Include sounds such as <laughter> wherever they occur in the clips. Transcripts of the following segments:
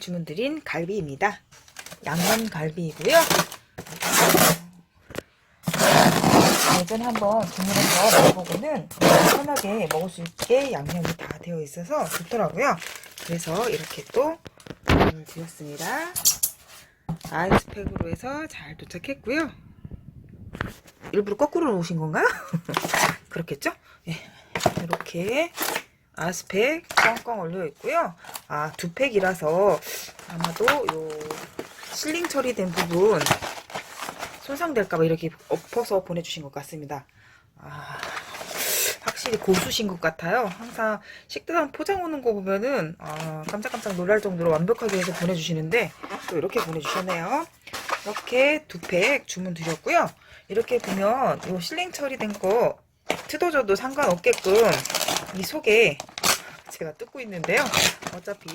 주문드린 갈비입니다. 양념 갈비이고요. 예전에 한번 주문해서 먹어보고는 편하게 먹을 수 있게 양념이 다 되어 있어서 좋더라고요. 그래서 이렇게 또 주문을 드렸습니다. 아이스팩으로 해서 잘 도착했고요. 일부러 거꾸로 놓으신 건가요? <laughs> 그렇겠죠? 예. 이렇게 아스팩 꽝꽝 올려 있고요. 아, 두 팩이라서 아마도 요 실링 처리된 부분 손상될까봐 이렇게 엎어서 보내주신 것 같습니다. 아, 확실히 고수신 것 같아요. 항상 식대당 포장 오는 거 보면은 아, 깜짝깜짝 놀랄 정도로 완벽하게 해서 보내주시는데 또 이렇게 보내주셨네요. 이렇게 두 팩 주문 드렸고요. 이렇게 보면 요 실링 처리된 거 뜯어져도 상관없게끔 이 속에 제가 뜯고 있는데요. 어차피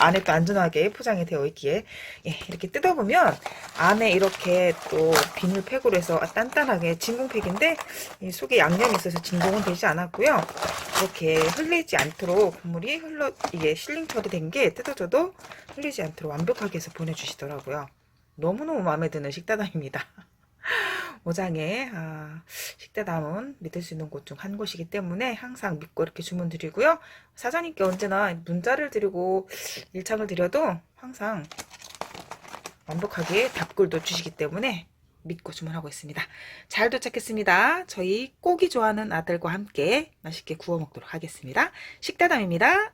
안에 또 안전하게 포장이 되어 있기에 예, 이렇게 뜯어보면 안에 이렇게 또 비닐팩으로 해서 단단하게 진공팩인데 이 속에 양념이 있어서 진공은 되지 않았고요. 이렇게 흘리지 않도록 국물이 흘러 이게 실링 처리된 게 뜯어져도 흘리지 않도록 완벽하게 해서 보내주시더라고요. 너무너무 마음에 드는 식다담입니다. 오장에 아, 식대담은 믿을 수 있는 곳 중 한 곳이기 때문에 항상 믿고 이렇게 주문 드리고요. 사장님께 언제나 문자를 드리고 일창을 드려도 항상 완벽하게 답글도 주시기 때문에 믿고 주문하고 있습니다. 잘 도착했습니다. 저희 고기 좋아하는 아들과 함께 맛있게 구워 먹도록 하겠습니다. 식다담입니다.